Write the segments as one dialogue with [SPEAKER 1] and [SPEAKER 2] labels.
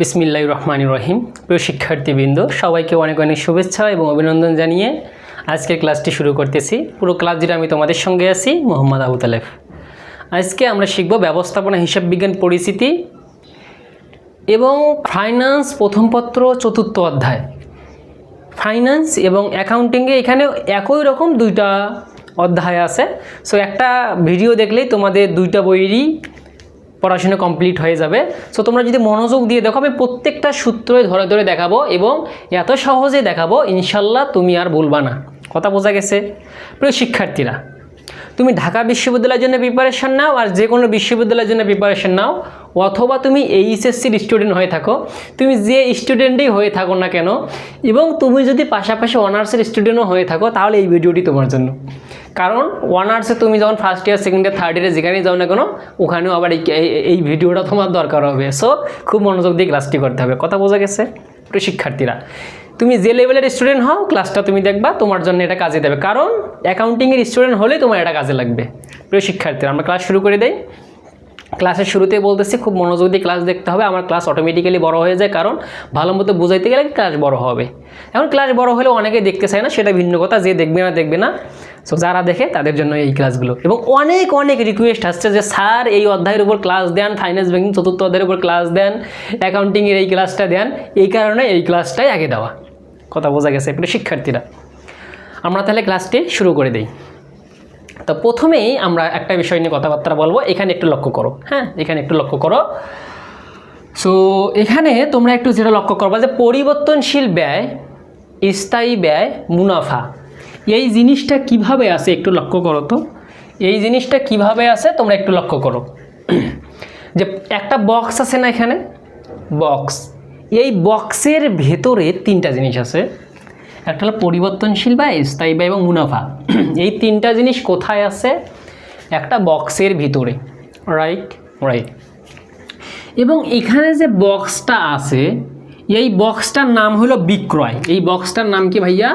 [SPEAKER 1] বিসমিল্লাহ রহমান রহিম। প্রিয় শিক্ষার্থীবৃন্দ, সবাইকে অনেক অনেক শুভেচ্ছা এবং অভিনন্দন জানিয়ে আজকের ক্লাসটি শুরু করতেছি। পুরো ক্লাস যেটা আমি তোমাদের সঙ্গে আছি, মোহাম্মদ আবু তালেফ আজকে আমরা শিখব ব্যবস্থাপনা হিসাব বিজ্ঞান পরিস্থিতি এবং ফাইন্যান্স প্রথম পত্র, চতুর্থ অধ্যায়। ফাইন্যান্স এবং অ্যাকাউন্টিংয়ে এখানে একই রকম দুইটা অধ্যায় আছে। সো একটা ভিডিও দেখলেই তোমাদের দুইটা বইয়েরই পড়াশোনা কমপ্লিট হয়ে যাবে। সো তোমরা যদি মনোযোগ দিয়ে দেখো, আমি প্রত্যেকটা সূত্রই ধরে ধরে দেখাবো এবং এত সহজে দেখাবো ইনশাল্লাহ তুমি আর বলবা না। কথা বোঝা গেছে? প্রিয় শিক্ষার্থীরা, তুমি ঢাকা বিশ্ববিদ্যালয়ের জন্য প্রিপারেশন নাও আর যে কোনো বিশ্ববিদ্যালয়ের জন্য প্রিপারেশান নাও, অথবা তুমি এইচএসসির স্টুডেন্ট হয়ে থাকো, তুমি যে স্টুডেন্টই হয়ে থাকো না কেন, এবং তুমি যদি পাশাপাশি অনার্সের স্টুডেন্টও হয়ে থাকো, তাহলে এই ভিডিওটি তোমার জন্য। কারণ অনার্সে তুমি যখন first year second year third ইয়ারে যেখানেই যাও না কেন, ওখানেও আবার এই ভিডিওটা তোমার দরকার হবে। সো খুব মনোযোগ দিয়ে ক্লাসটি করতে হবে। কথা বোঝা গেছে? প্রিয় শিক্ষার্থীরা, তুমি যে লেভেলের স্টুডেন্ট হও ক্লাসটা তুমি দেখবা, তোমার জন্য এটা কাজে দেবে। কারণ অ্যাকাউন্টিংয়ের স্টুডেন্ট হলে তোমার এটা কাজে লাগবে। প্রিয় শিক্ষার্থীরা, আমরা ক্লাস শুরু করে দেই। ক্লাসের শুরুতেই বলতেছি, খুব মনোযোগ দিয়ে ক্লাস দেখতে হবে। আমার ক্লাস অটোমেটিক্যালি বড় হয়ে যায়, কারণ ভালো মতো বুঝাইতে গেলে ক্লাস বড় হবে। এখন ক্লাস বড় হলে অনেকে দেখতে চায় না, সেটা ভিন্ন কথা, যে দেখবে না দেখবে না। সো যারা দেখে তাদের জন্য এই ক্লাসগুলো। এবং অনেক অনেক রিকোয়েস্ট আসছে যে, স্যার, এই অধ্যায়ের উপর ক্লাস দেন ফাইন্যান্স ব্যাংকিং চতুর্থ অধ্যায়ের উপর ক্লাস দেন অ্যাকাউন্টিংয়ের এই ক্লাসটা দেন, এই কারণে এই ক্লাসটাই আগে দেওয়া। কথা বোঝা গেছে একটু শিক্ষার্থীরা। আমরা তাহলে ক্লাসটি শুরু করে দিই। তো প্রথমেই আমরা একটা বিষয় নিয়ে কথাবার্তা বলব। এখানে একটু লক্ষ্য করো। হ্যাঁ এখানে একটু লক্ষ্য করো। সো এখানে তোমরা একটু যেটা লক্ষ্য করবা যে পরিবর্তনশীল ব্যয়, স্থায়ী ব্যয়, মুনাফা, এই জিনিসটা কীভাবে আছে একটু লক্ষ্য করো তো। এই জিনিসটা কীভাবে আছে তোমরা একটু লক্ষ্য করো। যে একটা বক্স আছে না এখানে? বক্স এই বক্সের ভেতরে তিনটা জিনিস আছে। একটা হলো পরিবর্তনশীল ব্যয় স্থায়ী ব্যয় এবং মুনাফা। এই তিনটা জিনিস কোথায় আছে? একটা বক্সের ভিতরে। রাইট রাইট এবং এখানে যে বক্সটা আছে, এই বক্সটার নাম হলো বিক্রয়। এই বক্সটার নাম কি ভাইয়া?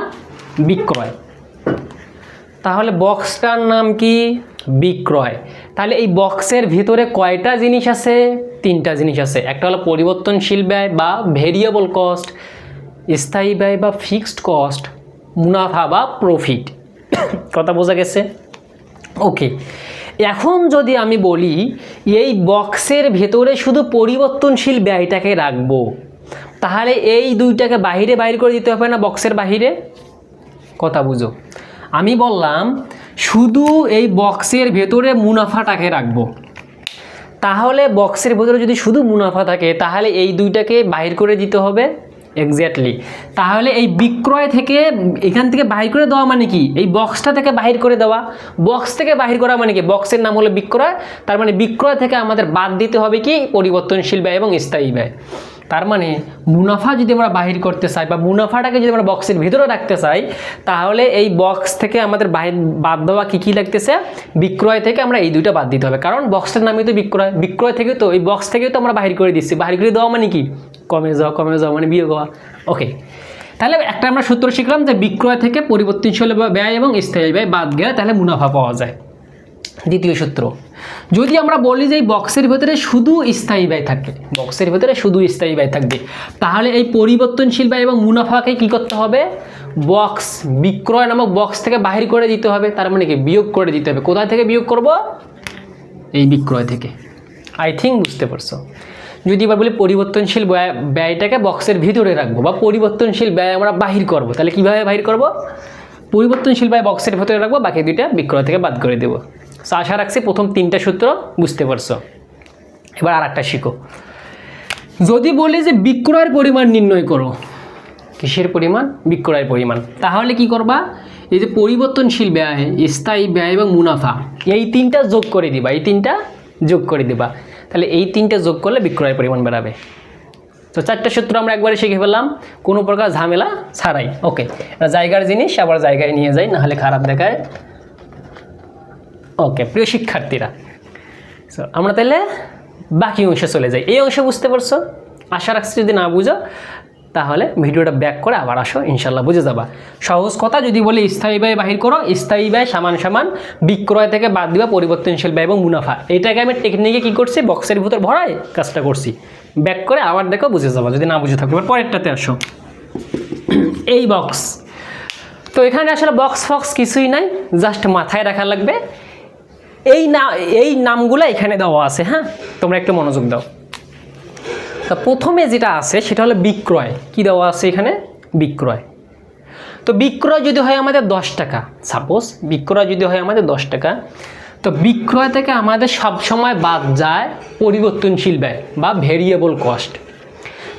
[SPEAKER 1] বিক্রয়। তাহলে বক্সটার নাম কি? বিক্রয়। তাহলে এই বক্সের ভিতরে কয়টা জিনিস আছে? তিনটা জিনিস আছে। একটা হলো পরিবর্তনশীল ব্যয় বা ভেরিয়েবল কস্ট স্থায়ী ব্যয় বা ফিক্সড কস্ট মুনাফা বা প্রফিট কথা বোঝা গেছে? ওকে এখন যদি আমি বলি, এই বক্সের ভেতরে শুধু পরিবর্তনশীল ব্যয়টাকে রাখব, তাহলে এই দুইটাকে বাইরে বাইর করে দিতে হবে না বক্সের বাহিরে? কথা বুঝো। আমি বললাম, শুধু এই বক্সের ভেতরে মুনাফাটাকে রাখব। তাহলে বক্সের ভেতরে যদি শুধু মুনাফা থাকে, তাহলে এই দুইটাকে বাহির করে দিতে হবে? এক্স্যাক্টলি তাহলে এই বিক্রয় থেকে এখান থেকে বাহির করে দেওয়া মানে কি? এই বক্সটা থেকে বাহির করে দেওয়া। বক্স থেকে বাহির করা মানে কি? বক্সের নাম হলো বিক্রয়। তার মানে বিক্রয় থেকে আমাদের বাদ দিতে হবে কি? পরিবর্তনশীল ব্যয় এবং স্থায়ী ব্যয়। তার মানে মুনাফা যদি আমরা বাহির করতে চাই বা মুনাফাটাকে যদি আমরা বক্সের ভিতরে রাখতে চাই, তাহলে এই বক্স থেকে আমাদের বাহির, বাদ দেওয়া কী কী লাগতেছে? বিক্রয় থেকে আমরা এই দুইটা বাদ দিতে হবে। কারণ বক্সের নামই তো বিক্রয়। বিক্রয় থেকে তো, এই বক্স থেকেও তো আমরা বাহির করে দিচ্ছি। বাহির করে দেওয়া মানে কি? কমে যাওয়া কমে যাওয়া মানে বিয়োগ হওয়া। ওকে তাহলে একটা আমরা সূত্র শিখলাম যে বিক্রয় থেকে পরিবর্তনশীল ব্যয় এবং স্থায়ী ব্যয় বাদ গেলে তাহলে মুনাফা পাওয়া যায়। দ্বিতীয় সূত্র। যদি আমরা বলি যে এই বক্সের ভেতরে শুধু স্থায়ী ব্যয় থাকবে বক্সের ভেতরে শুধু স্থায়ী ব্যয় থাকবে, তাহলে এই পরিবর্তনশীল ব্যয় এবং মুনাফাকে কি করতে হবে? বক্স বিক্রয় নামক বক্স থেকে বাহির করে দিতে হবে, তার মানে কি? বিয়োগ করে দিতে হবে। কোথায় থেকে বিয়োগ করব? এই বিক্রয় থেকে। আই থিঙ্ক বুঝতে পারছ। যদি এবার বলি পরিবর্তনশীল ব্যয়, ব্যয়টাকে বক্সের ভিতরে রাখব বা পরিবর্তনশীল ব্যয় আমরা বাহির করব, তাহলে কীভাবে বাহির করব? পরিবর্তনশীল ব্যয় বক্সের ভেতরে রাখব, বাকি দুইটা বিক্রয় থেকে বাদ করে দেবো। সো আশা রাখছি প্রথম তিনটা সূত্র বুঝতে পারছ। এবার আর একটা শিখো। যদি বলি যে বিক্রয়ের পরিমাণ নির্ণয় করো, কিসের পরিমাণ? বিক্রয়ের পরিমাণ। তাহলে কি করবা? এই যে পরিবর্তনশীল ব্যয়, স্থায়ী ব্যয় এবং মুনাফা, এই তিনটা যোগ করে দিবা, এই তিনটা যোগ করে দিবা। তাহলে এই তিনটে যোগ করলে বিক্রয়ের পরিমাণ বেড়াবে। তো চারটা সূত্র আমরা একবারে শিখে ফেললাম। কোনো প্রকার ঝামেলা ছাড়াই। ওকে জায়গার জিনিস, আবার জায়গায় নিয়ে যাই, নাহলে খারাপ দেখায়। ওকে, প্রিয় শিক্ষার্থীরা সো আমরা তাহলে বাকি অংশে চলে যাই। এই অংশে বুঝতে পারছ? আশা রাখছি যদি না বুঝো তাহলে ভিডিওটা ব্যাক করে আবার আসো ইনশাল্লাহ বুঝে যাবা। সহজ কথা, যদি বলি স্থায়ী ব্যয় বাহির করো, স্থায়ী ব্যয় সমান সমান বিক্রয় থেকে বাদ দিবা পরিবর্তনশীল ব্যয় এবং মুনাফা। এটাকে আমি টেকনিকে কী করছি? বক্সের ভিতর ভরাই কাজটা করছি। ব্যাক করে আবার দেখো বুঝে যাবা, যদি না বুঝে থাকো। এবার পরেরটাতে আসো। এই বক্স তো এখানে আসলে বক্স ফক্স কিছুই নাই জাস্ট মাথায় রাখা লাগবে। এই না, এই নামগুলো এখানে দেওয়া আছে হ্যাঁ? তোমরা একটু মনোযোগ দাও। তা প্রথমে যেটা আছে, সেটা হলো বিক্রয়। কি দেওয়া আছে এখানে? বিক্রয়। তো বিক্রয় যদি হয় আমাদের দশ টাকা। সাপোজ বিক্রয় যদি হয় আমাদের দশ টাকা, তো বিক্রয় থেকে আমাদের সব সময় বাদ যায় পরিবর্তনশীল ব্যয় বা ভেরিয়েবল কস্ট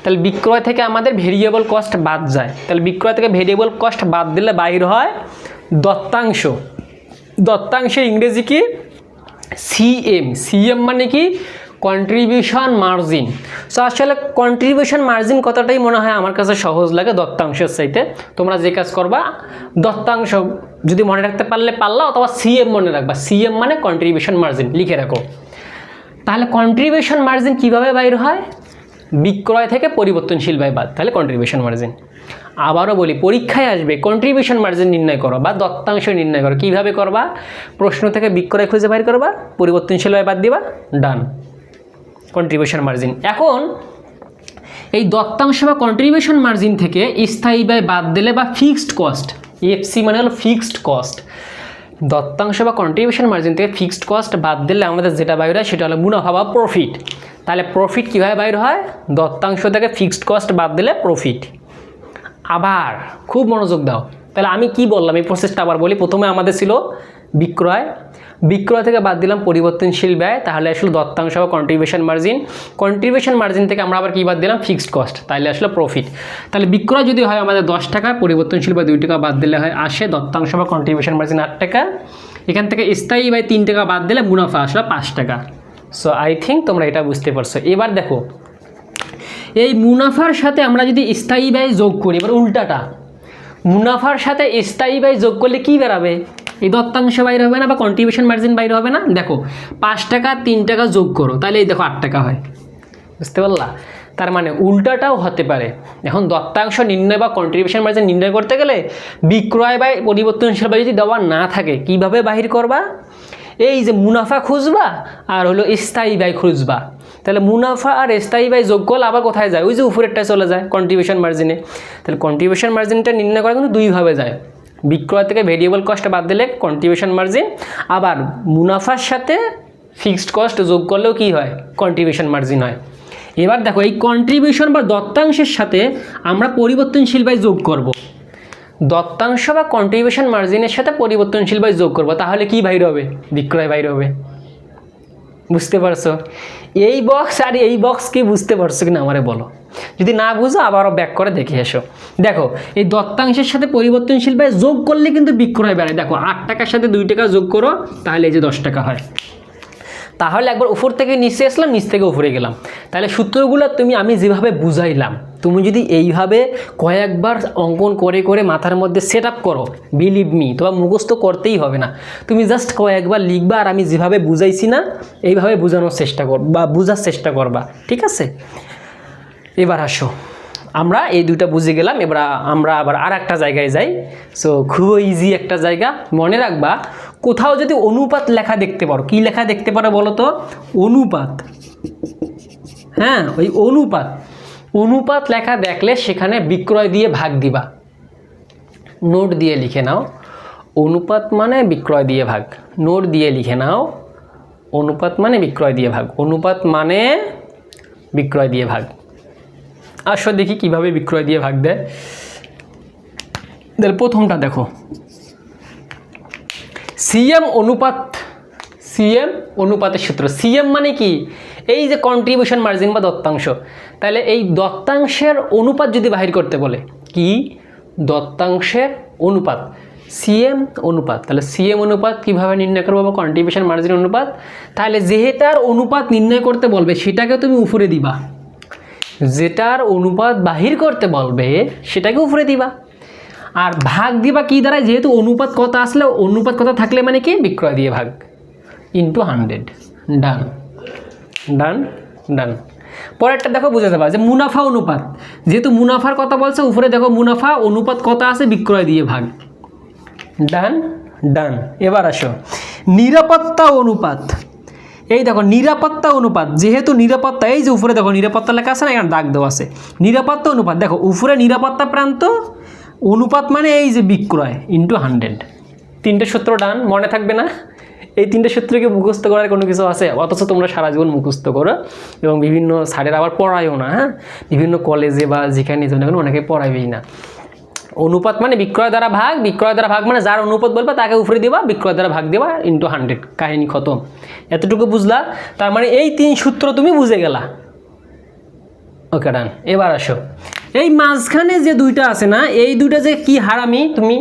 [SPEAKER 1] তাহলে বিক্রয় থেকে আমাদের ভেরিয়েবল কস্ট বাদ যায়। তাহলে বিক্রয় থেকে ভেরিয়েবল কস্ট বাদ দিলে বাইর হয় দত্তাংশ। দত্তাংশের ইংরেজি কি? সিএম সিএম মানে কি? কন্ট্রিবিউশন মার্জিন সো আসলে কন্ট্রিবিউশন মার্জিন কথাটাই মনে হয় আমার কাছে সহজ লাগে দত্তাংশের চাইতে? তোমরা যে কাজ করবা, দত্তাংশ যদি মনে রাখতে পারলে পারলা, অথবা সিএম মনে রাখবা। সিএম মানে কন্ট্রিবিউশন মার্জিন লিখে রাখো। তাহলে কন্ট্রিবিউশন মার্জিন কীভাবে বাইর হয়? বিক্রয় থেকে পরিবর্তনশীল ব্যয় বাদ। তাহলে কন্ট্রিবিউশন মার্জিন আবারও বলি, পরীক্ষায় আসবে কন্ট্রিবিউশন মার্জিন নির্ণয় করো বা দত্তাংশ নির্ণয় করো। কীভাবে করবা? প্রশ্ন থেকে বিক্রয় খুঁজে বাইর করবা, পরিবর্তনশীল ব্যয় বাদ দিবা ডান কন্ট্রিবিউশন মার্জিন এখন, এই দত্তাংশ বা কন্ট্রিবিউশন মার্জিন থেকে স্থায়ী ব্যয় বাদ দিলে বা ফিক্সড কস্ট এফসি মানে হলো ফিক্সড কস্ট দত্তাংশ বা কন্ট্রিবিউশন মার্জিন থেকে ফিক্সড কস্ট বাদ দিলে আমাদের যেটা বাইর হয় সেটা হলো মুনাফা বা প্রফিট তাহলে প্রফিট কীভাবে বাইর হয়? দত্তাংশ থেকে ফিক্সড কস্ট বাদ দিলে প্রফিট আবার খুব মনোযোগ দাও। তাহলে আমি কি বললাম? এই প্রসেসটা আবার বলি। প্রথমে আমাদের ছিল বিক্রয় বিক্রয় থেকে বাদ দিলাম পরিবর্তনশীল ব্যয়, তাহলে আসলে দত্তাংশ বা কন্ট্রিবিউশন মার্জিন কন্ট্রিবিউশন মার্জিন থেকে আমরা আবার কী বাদ দিলাম? ফিক্সড কস্ট তাহলে আসলে প্রফিট তাহলে বিক্রয় যদি হয় আমাদের দশ টাকা, পরিবর্তনশীল বা দুই টাকা বাদ দিলে হয় আসে দত্তাংশ বা কন্ট্রিবিউশন মার্জিন আট টাকা। এখান থেকে স্থায়ী বাই তিন টাকা বাদ দিলে মুনাফা আসলে পাঁচ টাকা। সো আই থিঙ্ক তোমরা এটা বুঝতে পারছ। এবার দেখো, এই মুনাফার সাথে আমরা যদি স্থায়ী ব্যয় যোগ করি, এবার উল্টাটা। মুনাফার সাথে স্থায়ী ব্যয় যোগ করলে কী বেরাবে? এই দত্তাংশ বাইরে হবে না বা কন্ট্রিবিউশন মার্জিন বাইরে হবে না? দেখো, পাঁচ টাকা, তিন টাকা যোগ করো, তাহলে এই দেখো আট টাকা হয়। বুঝতে পারলা? তার মানে উল্টাটাও হতে পারে। এখন দত্তাংশ নির্ণয় বা কন্ট্রিবিউশন মার্জিন নির্ণয় করতে গেলে বিক্রয় বা পরিবর্তনশীল ব্যয় যদি দেওয়া না থাকে, কীভাবে বাহির করবা? এই যে মুনাফা খুঁজবা আর হলো স্থায়ী ব্যয় খুঁজবা। তাহলে মুনাফা আর স্থায়ী ব্যয় যোগ করলে আবার কোথায় যায়? ওই যে উপরেরটায় চলে যায় কন্ট্রিবিউশন মার্জিনে তাহলে কন্ট্রিবিউশন মার্জিনটা নির্ণয় করা কিন্তু দুইভাবে যায়। বিক্রয় থেকে ভেরিয়েবল কস্ট বাদ দিলে কন্ট্রিবিউশন মার্জিন আবার মুনাফার সাথে ফিক্সড কস্ট যোগ করলেও কি হয়? কন্ট্রিবিউশন মার্জিন হয়। এবার দেখো, এই কন্ট্রিবিউশন বা দত্তাংশের সাথে আমরা পরিবর্তনশীল বাই যোগ করব। দত্তাংশ বা কন্ট্রিবিউশন মার্জিনের সাথে পরিবর্তনশীল বাই যোগ করব, তাহলে কি বাইর হবে? বিক্রয় বাইর হবে। বুঝতে পারছ? এই বক্স আর এই বক্স কি বুঝতে পারছ কিনা আমারে বলো। যদি না বুঝো, আবারও ব্যাক করে দেখে এসো। দেখো, এই দত্তাংশের সাথে পরিবর্তনশীল ব্যয় যোগ করলে কিন্তু বিক্রয় বেড়ে। দেখো, আট টাকার সাথে দুই টাকা যোগ করো, তাহলে এই যে দশ টাকা হয়। তাহলে একবার উপর থেকে নিচে আসলাম, নিচ থেকে উপরে গেলাম। তাহলে সূত্রগুলো তুমি আমি যেভাবে বুঝাইলাম, তুমি যদি এইভাবে কয়েকবার অঙ্কন করে করে মাথার মধ্যে সেট আপ করো বিলিভ মি তোমার মুখস্থ করতেই হবে না। তুমি জাস্ট কয়েকবার লিখবা আর আমি যেভাবে বুঝাইছি না, এইভাবে বোঝানোর চেষ্টা কর বা বোঝার চেষ্টা করবা, ঠিক আছে? এবার আসো। আমরা এই দুইটা বুঝে গেলাম, এবার আমরা আবার আর একটা জায়গায় যাই। সো খুব ইজি একটা জায়গা। মনে রাখবা কোথাও যদি অনুপাত লেখা দেখতে পারো, কি লেখা দেখতে পারো বলো তো? অনুপাত। হ্যাঁ ওই অনুপাত। অনুপাত লেখা দেখলে সেখানে বিক্রয় দিয়ে ভাগ দিবা। নোট দিয়ে লিখে নাও। অনুপাত মানে বিক্রয় দিয়ে ভাগ। নোট দিয়ে লিখে নাও। অনুপাত মানে বিক্রয় দিয়ে ভাগ। অনুপাত মানে বিক্রয় দিয়ে ভাগ। আসো দেখি কীভাবে বিক্রয় দিয়ে ভাগ দেয়। প্রথমটা দেখো। সিএম অনুপাত, সিএম অনুপাতের সূত্র। সিএম মানে কি? এই যে কন্ট্রিবিউশন মার্জিন বা দত্তাংশ, তাহলে এই দত্তাংশের অনুপাত যদি বাহির করতে বলে, কি? দত্তাংশের অনুপাত। সিএম অনুপাত, তাহলে সিএম অনুপাত কীভাবে নির্ণয় করব বা কন্ট্রিবিউশন মার্জিন অনুপাত? তাহলে যেহেতার অনুপাত নির্ণয় করতে বলবে, সেটাকে তুমি উপরে দিবা। যেটার অনুপাত বাহির করতে বলবে, সেটাকে উপরে দিবা। আর ভাগ দিবা কি দ্বারা যেহেতু অনুপাত কথা আসলে, অনুপাত কথা থাকলে মানে কি? বিক্রয় দিয়ে ভাগ। ইন্টু হান্ড্রেড ডান ডান ডান পরেরটা দেখো, বুঝে যাবা যে মুনাফা অনুপাত। যেহেতু মুনাফার কথা বলছে, উপরে দেখো মুনাফা, অনুপাত কথা আছে? বিক্রয় দিয়ে ভাগ। ডান ডান এবার আসো। নিরাপত্তা অনুপাত। এই দেখো, নিরাপত্তা অনুপাত। যেহেতু নিরাপত্তা, এই যে উপরে দেখো, নিরাপত্তা লেখা আছে না, এখানে দাগ দেওয়া আছে। নিরাপত্তা অনুপাত। দেখো, উপরে নিরাপত্তা প্রান্ত অনুপাত মানে এই যে বিক্রয় ইন্টু হান্ড্রেড তিনটে সূত্র ডান, মনে থাকবে না? এই তিনটে সূত্রকে মুখস্থ করার কোনো কিছু আছে? অথচ তোমরা সারা জীবন মুখস্থ করো এবং বিভিন্ন স্যারের আবার পড়ায়ও না হ্যাঁ? বিভিন্ন কলেজে বা যেখানে যেন এখন অনেকে পড়াবেই না। অনুপাত মানে বিক্রয় দ্বারা ভাগ, বিক্রয় দ্বারা ভাগ মানে যার অনুপাত বলবা তাকে উপরে দেবা, বিক্রয় দ্বারা ভাগ দেবা ইন্টু হান্ড্রেড কাহিনী খতম। এতটুকু বুঝলা? তার মানে এই তিন সূত্র তুমি বুঝে গেলা। ওকে ডান এবার আসো। এই মাঝখানে যে দুইটা আছে না, এই দুইটা যে কি হারামি তুমি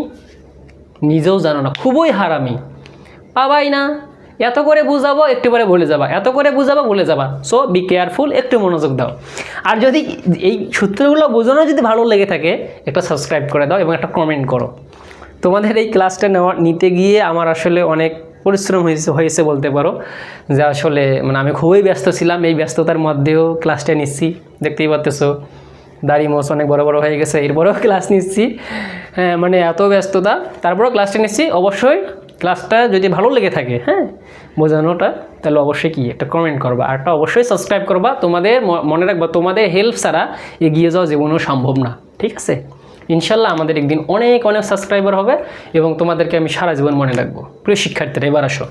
[SPEAKER 1] নিজেও জানো না, খুবই হারামি। পাবাই না, এত করে বুঝাবো, একটু পরে ভুলে যাবা। এত করে বুঝাবো, ভুলে যাবা। সো বি কেয়ারফুল একটু মনোযোগ দাও। আর যদি এই সূত্রগুলো বোঝানো যদি ভালো লেগে থাকে, একটা সাবস্ক্রাইব করে দাও এবং একটা কমেন্ট করো। তোমাদের এই ক্লাসটা নেওয়া, নিতে গিয়ে আমার আসলে অনেক পরিশ্রম হয়েছে হয়েছে বলতে পারো। যে আসলে মানে আমি খুবই ব্যস্ত ছিলাম, এই ব্যস্ততার মধ্যেও ক্লাসটা নিচ্ছি, দেখতেই পাচ্তেছো দাড়ি মোচ অনেক বড় বড় হয়ে গেছে, এরপরেও ক্লাস নিচ্ছি। হ্যাঁ মানে এত ব্যস্ততা, তারপরেও ক্লাসটা নিচ্ছি। অবশ্যই ক্লাসটা যদি ভালো লেগে থাকে হ্যাঁ বোঝানোটা, তাহলে অবশ্যই কি একটা কমেন্ট করবা। আর একটা অবশ্যই সাবস্ক্রাইব করবা। তোমাদের মনে রাখবা, তোমাদের হেল্প ছাড়া এগিয়ে যাওয়া জীবনও সম্ভব না, ঠিক আছে? ইনশাল্লাহ আমাদের একদিন অনেক অনেক সাবস্ক্রাইবার হবে এবং তোমাদেরকে আমি সারা জীবন মনে রাখব। প্রিয় শিক্ষার্থীরা, এবার আসো।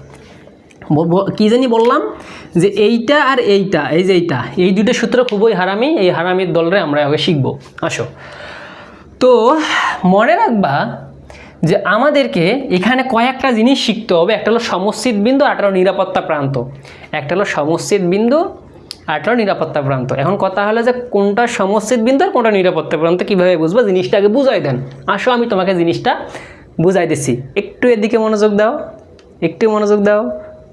[SPEAKER 1] কি জানি বললাম? যে এইটা আর এইটা, এই যে এইটা, এই দুটো সূত্র খুবই হারামি, এই হারামির দলরে আমরা আগে শিখব। আসো। তো মনে রাখবা যে আমাদেরকে এখানে কয়েকটা জিনিস শিখতে হবে। একটা হলো সমস্যিত বিন্দু আর একটা হলো নিরাপত্তা প্রান্ত। একটা হলো সমস্যিত বিন্দু আর একটা হলো নিরাপত্তা প্রান্ত। এখন কথা হলো যে কোনটা সমস্যিত বিন্দু আর কোনটা নিরাপত্তা প্রান্ত, কীভাবে বুঝব? জিনিসটা আগে বুঝাই দেন। আসো, আমি তোমাকে জিনিসটা বুঝাই দিচ্ছি। একটু এদিকে মনোযোগ দাও, একটু মনোযোগ দাও।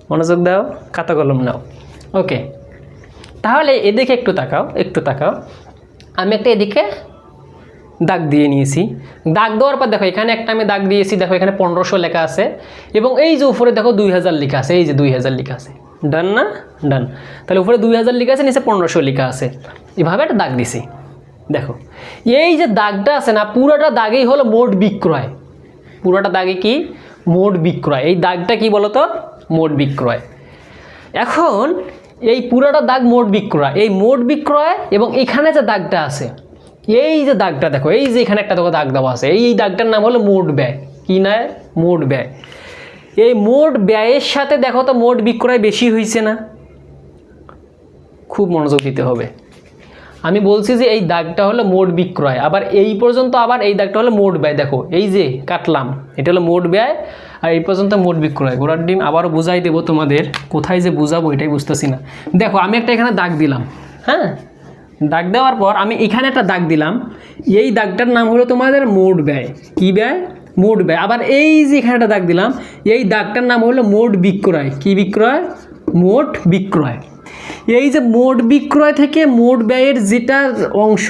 [SPEAKER 1] মনোযোগ দাও, খাতা কলম নাও। ওকে তাহলে এদিকে একটু তাকাও একটু তাকাও। আমি একটা এদিকে দাগ দিয়ে নিয়েছি। দাগ দেওয়ার পর দেখো, এখানে একটা আমি দাগ দিয়েছি, দেখো এখানে পনেরোশো লেখা আছে। এবং এই যে উপরে দেখো দুই হাজার লেখা আছে, এই যে দুই হাজার লেখা আছে। ডান না? ডান তাহলে উপরে দুই হাজার লেখা আছে, নিচে পনেরোশো লেখা আছে। এভাবে একটা দাগ দিছি। দেখো, এই যে দাগটা আছে না, পুরোটা দাগেই হলো মোট বিক্রয়। পুরোটা দাগে কি? মোট বিক্রয়। এই দাগটা কি বলতো? মোট বিক্রয়। এখন এই পুরোটা দাগ মোট বিক্রয়, এই মোট বিক্রয় এবং এখানে যে দাগটা আছে, এই যে দাগটা দেখো, এই যে এখানে একটা দাগ দেওয়া আছে, এই দাগটার নাম হলো মোট ব্যয়। কি না? মোট ব্যয়। এই মোট ব্যয়ের সাথে দেখো তো মোট বিক্রয় বেশি হয়েছে না? খুব মনোযোগ দিতে হবে। আমি বলছি যে এই দাগটা হলো মোট বিক্রয়, আবার এই পর্যন্ত আবার এই দাগটা হলো মোট ব্যয়। দেখো, এই যে কাটলাম, এটা হলো মোট ব্যয় আর এই পর্যন্ত মোট বিক্রয়। গোড়ার ডিম আবারও বুঝাই দেবো তোমাদের, কোথায় যে বুঝাবো এটাই বুঝতেছি না। দেখো, আমি একটা এখানে দাগ দিলাম। হ্যাঁ? দাগ দেওয়ার পর আমি এখানে একটা দাগ দিলাম। এই দাগটার নাম হলো তোমাদের মোট ব্যয়। কী ব্যয়? মোট ব্যয়। আবার এই যে এখানে একটা দাগ দিলাম, এই দাগটার নাম হলো মোট বিক্রয়। কি বিক্রয়? মোট বিক্রয়। এই যে মোট বিক্রয় থেকে মোট ব্যয়ের যেটা অংশ,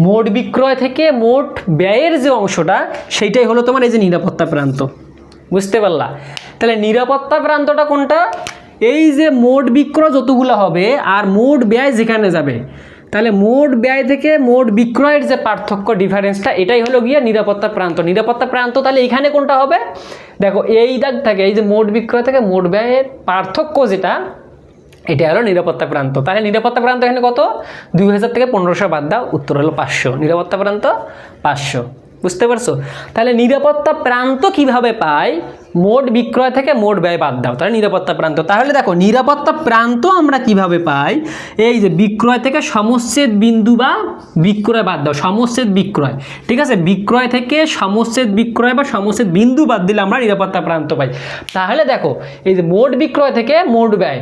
[SPEAKER 1] মোট বিক্রয় থেকে মোট ব্যয়ের যে অংশটা, সেইটাই হলো তোমার এই যে নিরাপত্তা প্রান্ত। বুঝতে পারলা? তাহলে নিরাপত্তা প্রান্তটা কোনটা? এই যে মোট বিক্রয় যতগুলো হবে আর মোট ব্যয় যেখানে যাবে, তাহলে মোট ব্যয় থেকে মোট বিক্রয়ের যে পার্থক্য ডিফারেন্সটা এটাই হলো গিয়ে নিরাপত্তা প্রান্ত। নিরাপত্তা প্রান্ত তাহলে এখানে কোনটা হবে? দেখো, এই দাগ থাকে, এই যে মোট বিক্রয় থেকে মোট ব্যয়ের পার্থক্য যেটা, এটা হলো নিরাপত্তা প্রান্ত। তাহলে নিরাপত্তা প্রান্ত এখানে কত? দুই হাজার থেকে পনেরোশো বাদ দাও, উত্তর হলো পাঁচশো। নিরাপত্তা প্রান্ত পাঁচশো। বুঝতে পারছ? তাহলে নিরাপত্তা প্রান্ত কীভাবে পাই মোট বিক্রয় থেকে মোট ব্যয় বাদ দাও। তাহলে নিরাপত্তা প্রান্ত। তাহলে দেখো, নিরাপত্তা প্রান্ত আমরা কীভাবে পাই? এই যে বিক্রয় থেকে সমচ্ছেদ বিন্দু বা বিক্রয় বাদ দাও, সমচ্ছেদ বিক্রয়। ঠিক আছে? বিক্রয় থেকে সমচ্ছেদ বিক্রয় বা সমচ্ছেদ বিন্দু বাদ দিলে আমরা নিরাপত্তা প্রান্ত পাই। তাহলে দেখো, এই যে মোট বিক্রয় থেকে মোট ব্যয়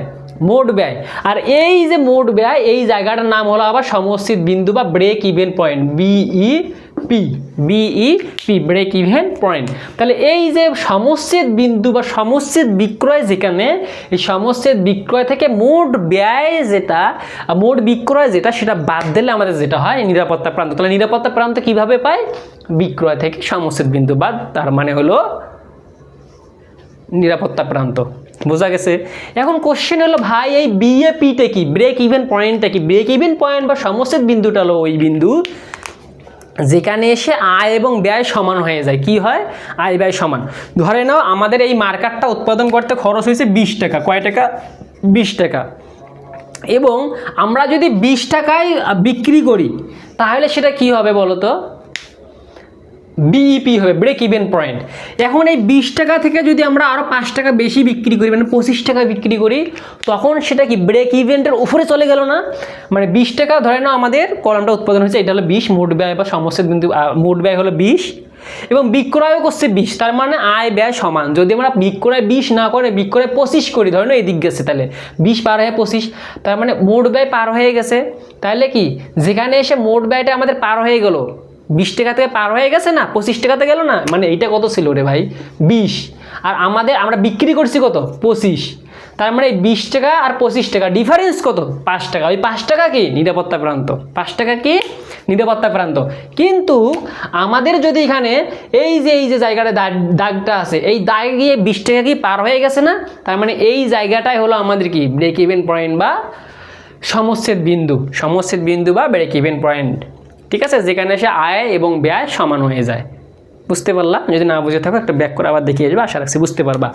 [SPEAKER 1] মোট ব্যয়। আর এই যে মোট ব্যয়, এই জায়গাটার নাম হলো আবার সমস্থিত বিন্দু বা break even point B E P B E P break even point তাহলে এই যে সমস্থিত বিন্দু বা সমস্থিত বিক্রয় যেখানে, এই সমস্থিত বিক্রয় থেকে মোট ব্যয় যেটা, মোট বিক্রয় যেটা, সেটা বাদ দিলে আমাদের যেটা হয়, নিরাপত্তা প্রান্ত। তাহলে নিরাপত্তা প্রান্ত কীভাবে পাই বিক্রয় থেকে সমস্থিত বিন্দু বাদ, তার মানে হলো নিরাপত্তা প্রান্ত। বোঝা গেছে। এখন কোশ্চেন হলো, ভাই, এই বিএপিটা কি? ব্রেক ইভেন পয়েন্টটা কি? ব্রেক ইভেন পয়েন্ট বা সমস্ত বিন্দুটা হলো ওই বিন্দু যেখানে এসে আয় এবং ব্যয় সমান হয়ে যায়। কি হয়? আয় ব্যয় সমান। ধরে নাও, আমাদের এই মার্কারটা উৎপাদন করতে খরচ হয়েছে বিশ টাকা। কয় টাকা? বিশ টাকা। এবং আমরা যদি বিশ টাকায় বিক্রি করি, তাহলে সেটা কি হবে বলো তো বিইপি হবে ব্রেক ইভেন পয়েন্ট এখন এই বিশ টাকা থেকে যদি আমরা আরও পাঁচ টাকা বেশি বিক্রি করি মানে পঁচিশ টাকা বিক্রি করি, তখন সেটা কি ব্রেক ইভেন্টের উপরে চলে গেল না? মানে বিশ টাকা ধরে নাও আমাদের কলমটা উৎপাদন হচ্ছে এটা হলো বিশ, মোট ব্যয় বা সমস্যা বিন্দু মোট ব্যয় হলো বিশ, এবং বিক্রয়ও করছে বিশ, তার মানে আয় ব্যয় সমান। যদি আমরা বিক্রয় বিশ না করে, বিক্রয় পঁচিশ করি, ধরে নাও এদিক গেছে তাহলে, বিশ পার হয়ে পঁচিশ, তার মানে মোট ব্যয় পার হয়ে গেছে, তাহলে কি? যেখানে এসে মোট ব্যয়টা আমাদের পার হয়ে গেল বিশ টাকা থেকে পার হয়ে গেছে না, পঁচিশ টাকাতে গেল না? মানে এইটা কত ছিল রে ভাই? বিশ। আর আমাদের, আমরা বিক্রি করছি কত? পঁচিশ। তার মানে এই বিশ টাকা আর পঁচিশ টাকা ডিফারেন্স কত? পাঁচ টাকা। ওই পাঁচ টাকা কি? নিরাপত্তা প্রান্ত। পাঁচ টাকা কি? নিরাপত্তা প্রান্ত। কিন্তু আমাদের যদি এখানে এই যে এই যে জায়গাটা দাগ- দাগটা আছে, এই দাগে গিয়ে বিশ টাকা কি পার হয়ে গেছে না? তার মানে এই জায়গাটাই হলো আমাদের কি? ব্রেক ইভেন পয়েন্ট বা সমচ্ছেদ বিন্দু। সমচ্ছেদ বিন্দু বা ব্রেক ইভেন পয়েন্ট ঠিক আছে? যেখানে এসে আয় এবং ব্যয় সমান হয়ে যায়। বুঝতে পারলাম? যদি না বুঝে থাকো, একটা ব্যাক করে আবার দেখিয়ে যাবে আশা রাখছি বুঝতে পারবা।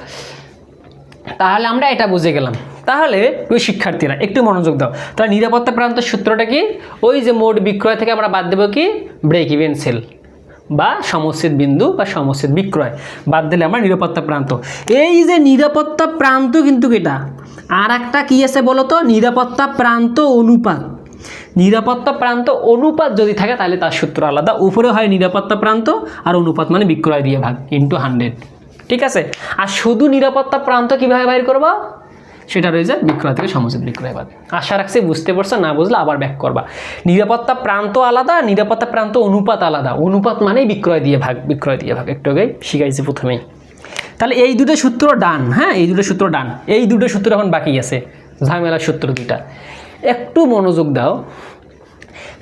[SPEAKER 1] তাহলে আমরা এটা বুঝে গেলাম। তাহলে ওই শিক্ষার্থীরা, একটু মনোযোগ দাও। তাহলে নিরাপত্তা প্রান্ত সূত্রটা কি? ওই যে মোট বিক্রয় থেকে আমরা বাদ দেবো কি? ব্রেক ইভেন সেল বা সমচ্ছেদ বিন্দু বা সমচ্ছেদ বিক্রয়। বাদ দিলে আমরা নিরাপত্তা প্রান্ত। এই যে নিরাপত্তা প্রান্ত কিন্তু এটা আর একটা কী আছে বলো তো নিরাপত্তা প্রান্ত অনুপাত। নিরাপত্তা প্রান্ত অনুপাত যদি থাকে, তাহলে তার সূত্র আলাদা। উপরে হয় নিরাপত্তা প্রান্ত আর অনুপাত মানে বিক্রয় দিয়ে ভাগ ইন্টু হান্ড্রেড ঠিক আছে? আর শুধু নিরাপত্তা প্রান্ত কীভাবে বাইর করবা? সেটা রয়েছে বিক্রয় থেকে সমচিত বিক্রয় বাদ। আশা রাখছি বুঝতে পারছ, না বুঝলে আবার ব্যাক করবা। নিরাপত্তা প্রান্ত আলাদা নিরাপত্তা প্রান্ত অনুপাত আলাদা। অনুপাত মানেই বিক্রয় দিয়ে ভাগ, বিক্রয় দিয়ে ভাগ। একটু আগে শিখাইছি প্রথমেই। তাহলে এই দুটো সূত্র ডান হ্যাঁ? এই দুটো সূত্র ডান। এই দুটো সূত্র এখন বাকি আছে। ঝামেলার সূত্র দুইটা। একটু মনোযোগ দাও।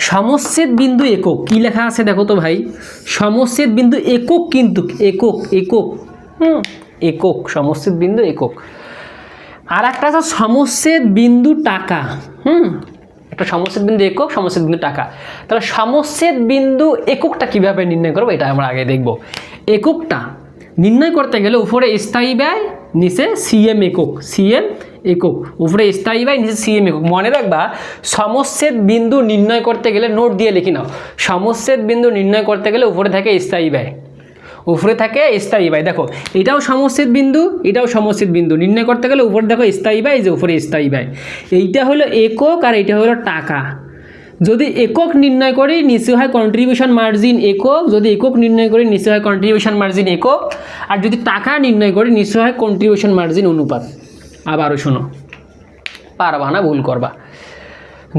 [SPEAKER 1] সমচ্ছেদ বিন্দু একক, কি লেখা আছে দেখো তো ভাই? সমচ্ছেদ বিন্দু একক কিন্তু একক একক, হুম, একক, সমচ্ছেদ বিন্দু একক। আর একটা আছে সমচ্ছেদ বিন্দু টাকা, হুম, একটা সমচ্ছেদ বিন্দু একক, সমচ্ছেদ বিন্দু টাকা। তাহলে সমচ্ছেদ বিন্দু এককটা কীভাবে নির্ণয় করব এটা আমরা আগে দেখব। এককটা নির্ণয় করতে গেলে উপরে স্থায়ী ব্যয়, নিচে সিএম একক। সিএম একক। উপরে স্থায়ী ব্যয় নিচে সিএম একক। মনে রাখবা, সমচ্ছেদ বিন্দু নির্ণয় করতে গেলে নোট দিয়ে লিখি নাও। সমচ্ছেদ বিন্দু নির্ণয় করতে গেলে উপরে থাকে স্থায়ী ব্যয়। উপরে থাকে স্থায়ী ব্যয়। দেখো, এটাও সমচ্ছেদ বিন্দু, এটাও সমচ্ছেদ বিন্দু। নির্ণয় করতে গেলে উপরে দেখো স্থায়ী ব্যয় যে উপরে স্থায়ী ব্যয়। এইটা হলো একক আর এটা হলো টাকা। যদি একক নির্ণয় করি, নিচে হয় কন্ট্রিবিউশন মার্জিন একক। যদি একক নির্ণয় করি, নিচে হয় কন্ট্রিবিউশন মার্জিন একক। আর যদি টাকা নির্ণয় করি, নিচে হয় কন্ট্রিবিউশন মার্জিন অনুপাত। আবারও শোনো। পারবা না, ভুল করবা।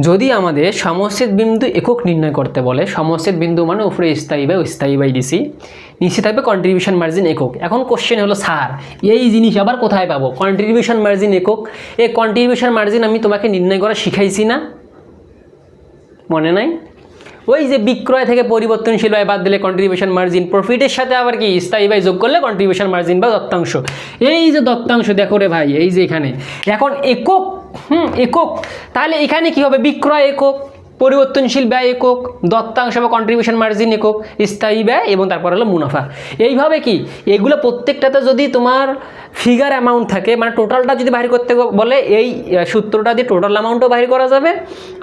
[SPEAKER 1] যদি আমাদের সমচ্ছেদ বিন্দু একক নির্ণয় করতে বলে সমচ্ছেদ বিন্দু মানে উপরে স্থায়ী বাই স্থায়ী বাই ডিসি নিচে থাকবে কন্ট্রিবিউশন মার্জিন একক। এখন কোশ্চেন হলো, স্যার, এই জিনিস আবার কোথায় পাবো? কন্ট্রিবিউশন মার্জিন একক? এই কন্ট্রিবিউশন মার্জিন আমি তোমাকে নির্ণয় করা শিখাইছি না? মনে নাই? ওই যে বিক্রয় থেকে পরিবর্তনশীল ব্যয় বাদ দিলে কন্ট্রিবিউশন মার্জিন প্রফিটের সাথে আবার কি স্থায়ী ব্যয় যোগ করলে কন্ট্রিবিউশন মার্জিন বা দত্তাংশ। এই যে দত্তাংশ দেখো রে ভাই, এই যে এখানে। এখন একক, হুম, একক, তাহলে এখানে কি হবে? বিক্রয় একক। পরিবর্তনশীল ব্যয় একক, দত্তাংশ বা কন্ট্রিবিউশন মার্জিন একক, স্থায়ী ব্যয় এবং তারপর হলো মুনাফা। এইভাবে কি? এগুলো প্রত্যেকটাতে যদি তোমার ফিগার অ্যামাউন্ট থাকে মানে টোটালটা যদি বাহির করতে বলে, এই সূত্রটা দিয়ে টোটাল অ্যামাউন্টও বাহির করা যাবে।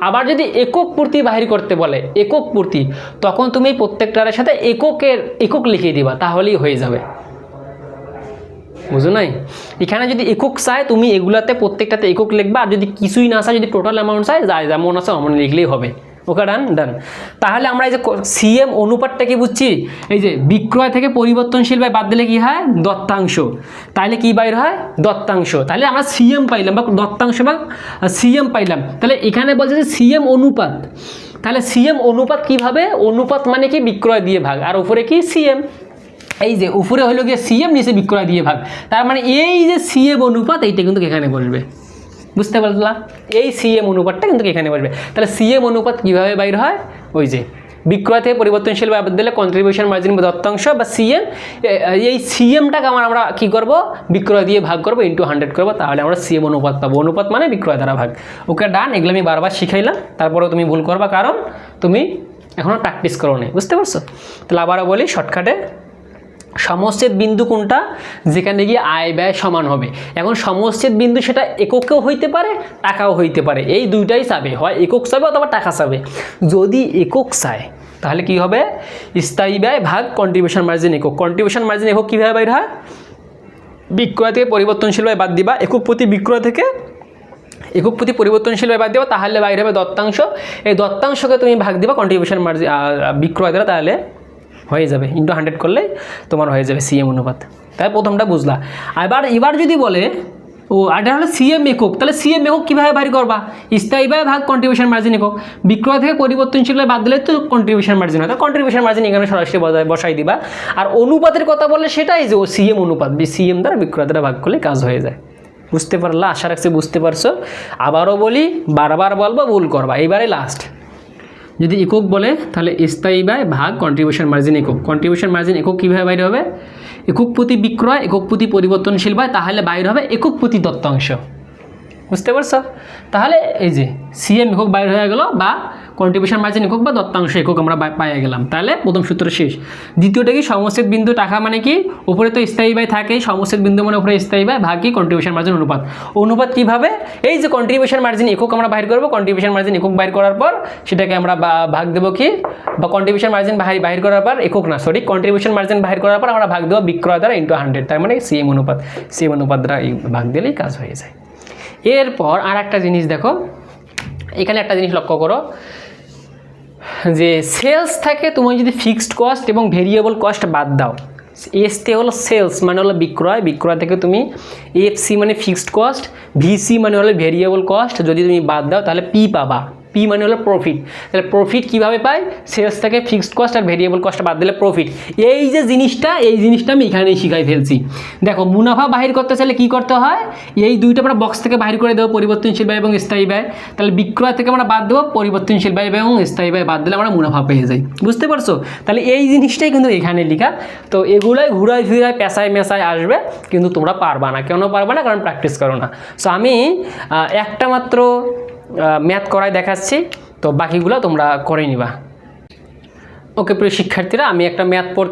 [SPEAKER 1] আবার যদি একক পূর্তি বাহির করতে বলে, একক পূর্তি, তখন তুমি প্রত্যেকটার সাথে এককের, একক লিখিয়ে দিবা, তাহলেই হয়ে যাবে। বুঝো নাই? এখানে যদি একক চায়, তুমি এগুলাতে প্রত্যেকটাতে একক লিখবা, আর যদি কিছুই না চায়, যদি টোটাল অ্যামাউন্ট চায় যায় যেমন আছে অমন লিখলেই হবে। ওকে ডান ডান তাহলে আমরা এই যে সিএম অনুপাতটা কি বুঝছি? এই যে বিক্রয় থেকে পরিবর্তনশীল ব্যয় বাদ দিলে কি হয়? দত্তাংশ। তাহলে কি বাইর হয়? দত্তাংশ। তাহলে আমরা সিএম পাইলাম, বা দত্তাংশ বা সিএম পাইলাম। তাহলে এখানে বলছে যে সিএম অনুপাত। তাহলে সিএম অনুপাত কীভাবে? অনুপাত মানে কি? বিক্রয় দিয়ে ভাগ। আর উপরে কি? সিএম এই যে উপরে হলো গিয়ে সিএম নিচে বিক্রয় দিয়ে ভাগ। তার মানে এই যে সিএম অনুপাত, এইটা কিন্তু এখানে বলবে। বুঝতে পারলাম এই সিএম অনুপাতটা কিন্তু এখানে বসবে তাহলে সিএম অনুপাত কীভাবে বাইর হয়? ওই যে বিক্রয় থেকে পরিবর্তনশীল বাদ দিলে কন্ট্রিবিউশন মার্জিন দত্তাংশ বা সিএম এই সিএমটাকে আমরা আমরা কী করব? বিক্রয় দিয়ে ভাগ করব ইন্টু হান্ড্রেড করব। তাহলে আমরা সিএম অনুপাত পাবো। অনুপাত মানে বিক্রয় দ্বারা ভাগ। ওকে ডান এগুলো আমি বারবার শিখাইলাম। তারপরেও তুমি ভুল করবা, কারণ তুমি এখনও প্র্যাকটিস করো নি বুঝতে পারছ? তাহলে আবারও বলি শর্টকাটে সমচ্ছেদ বিন্দু কোনটা? যেখানে গিয়ে আয় ব্যয় সমান হবে। এখন সমচ্ছেদ বিন্দু সেটা এককেও হইতে পারে, টাকাও হইতে পারে। এই দুইটাই চাবে। হয় একক চাবে অথবা টাকা চাবে। যদি একক চায়, তাহলে কি হবে? স্থায়ী ব্যয় ভাগ কন্ট্রিবিউশন মার্জিন একক। কন্ট্রিবিউশন মার্জিন একক কীভাবে বাইর হয়? বিক্রয় থেকে পরিবর্তনশীল ব্যয় বাদ দিবা। একক প্রতি বিক্রয় থেকে একক প্রতি পরিবর্তনশীল ব্যয় বাদ দিবা, তাহলে বাইরে হবে দত্তাংশ। এই দত্তাংশকে তুমি ভাগ দিবা কন্ট্রিবিউশন মার্জিন বিক্রয় দ্বারা, তাহলে হয়ে যাবে। ইন্টু হান্ড্রেড করলে তোমার হয়ে যাবে সিএম অনুপাত। তাই প্রথমটা বুঝলা। এবার এবার যদি বলে, ও এটা হলো সিএম একক, তাহলে সিএম একক কীভাবে বাড়ি করবা? স্থায়ীভাবে ভাগ কন্ট্রিবিউশন মার্জিন একক। বিক্রয় থেকে পরিবর্তনশীল বাদ দিলে তো কন্ট্রিবিউশন মার্জিন হয়। কন্ট্রিবিউশন মার্জিন এখানে সরাসরি বসাই দিবা। আর অনুপাতের কথা বললে সেটাই যে, ও সিএম অনুপাত সিএম দ্বারা বিক্রয় দ্বারা ভাগ করলে কাজ হয়ে যায়। বুঝতে পারলা? আশা রাখছি বুঝতে পারছ। আবারও বলি, বারবার বলব, ভুল করবা। এইবারে লাস্ট যদি একক বলে, তাহলে স্থায়ী ব্যয় ভাগ কন্ট্রিবিউশন মার্জিন একক। কন্ট্রিবিউশন মার্জিন একক কীভাবে বাইরে হবে? একক প্রতি বিক্রয়, একক প্রতি পরিবর্তনশীল ব্যয় তাহলে বাইরে হবে একক প্রতি দত্তাংশ। বুঝতে পারছ? তাহলে এই যে সিএম একক বাইর হয়ে গেল বা কন্ট্রিবিউশন মার্জিন একক বা দত্তাংশ একক আমরা পাইয়ে গেলাম। তাহলে প্রথম সূত্র শেষ। দ্বিতীয়টা কি? সমচ্ছেদ বিন্দু টাকা মানে কি? উপরে তো স্থায়ী ব্যয় থাকে সমচ্ছেদ বিন্দু মানে উপরে স্থায়ী ব্যয়, ভাগ কি? কন্ট্রিবিউশন মার্জিন অনুপাত। অনুপাত কীভাবে? এই যে কন্ট্রিবিউশন মার্জিন একক আমরা বাইর করব কন্ট্রিবিউশন মার্জিন একক বাইর করার পর সেটাকে আমরা ভাগ দেবো কি? বা কন্ট্রিবিউশন মার্জিন বাহির বাহির করার পর একক না সরি কন্ট্রিবিউশন মার্জিন বাহির করার পর আমরা ভাগ দেবো বিক্রয় দ্বারা ইন্টু হান্ড্রেড তার মানে সিএম অনুপাত। সিএম অনুপাত দ্বারা এই ভাগ দিলেই কাজ হয়ে যায়। এরপর আর একটা জিনিস দেখো। এখানে একটা জিনিস লক্ষ্য করো। যে সেলস থাকে তুমি যদি ফিক্সড কস্ট এবং ভেরিয়েবল কস্ট বাদ দাও। এসতে হলো সেলস মানে হলো বিক্রয়। বিক্রয় থেকে তুমি এফসি মানে ফিক্সড কস্ট ভিসি মানে হলো ভেরিয়েবল কস্ট যদি তুমি বাদ দাও, তাহলে পি পাবা। পি মানে হলো প্রফিট তাহলে প্রফিট কীভাবে পাই সেলস থেকে ফিক্সড কস্ট আর ভেরিয়েবল কস্ট বাদ দিলে প্রফিট এই যে জিনিসটা, এই জিনিসটা আমি এখানেই শিখাই ফেলছি। দেখো, মুনাফা বাহির করতে চাইলে কী করতে হয়? এই দুইটা আমরা বক্স থেকে বাহির করে দেবো, পরিবর্তনশীল ব্যয় এবং স্থায়ী ব্যয়। তাহলে বিক্রয় থেকে আমরা বাদ দেবো, পরিবর্তনশীল ব্যয় এবং স্থায়ী ব্যয় বাদ দিলে আমরা মুনাফা পেয়ে যাই। বুঝতে পারছ? তাহলে এই জিনিসটাই কিন্তু এখানে লেখা। তো এগুলোই ঘুরায় ফিরায়, পেশায় মেশায় আসবে, কিন্তু তোমরা পারবা না। কেন পারবা না? কারণ প্র্যাকটিস করো না। সো আমি একটা মাত্র ম্যাথ করায় দেখাচ্ছি। তো বাকিগুলো তোমরা করে নিবা। ওকে প্রিয় শিক্ষার্থীরা, আমি একটা ম্যাথ পড়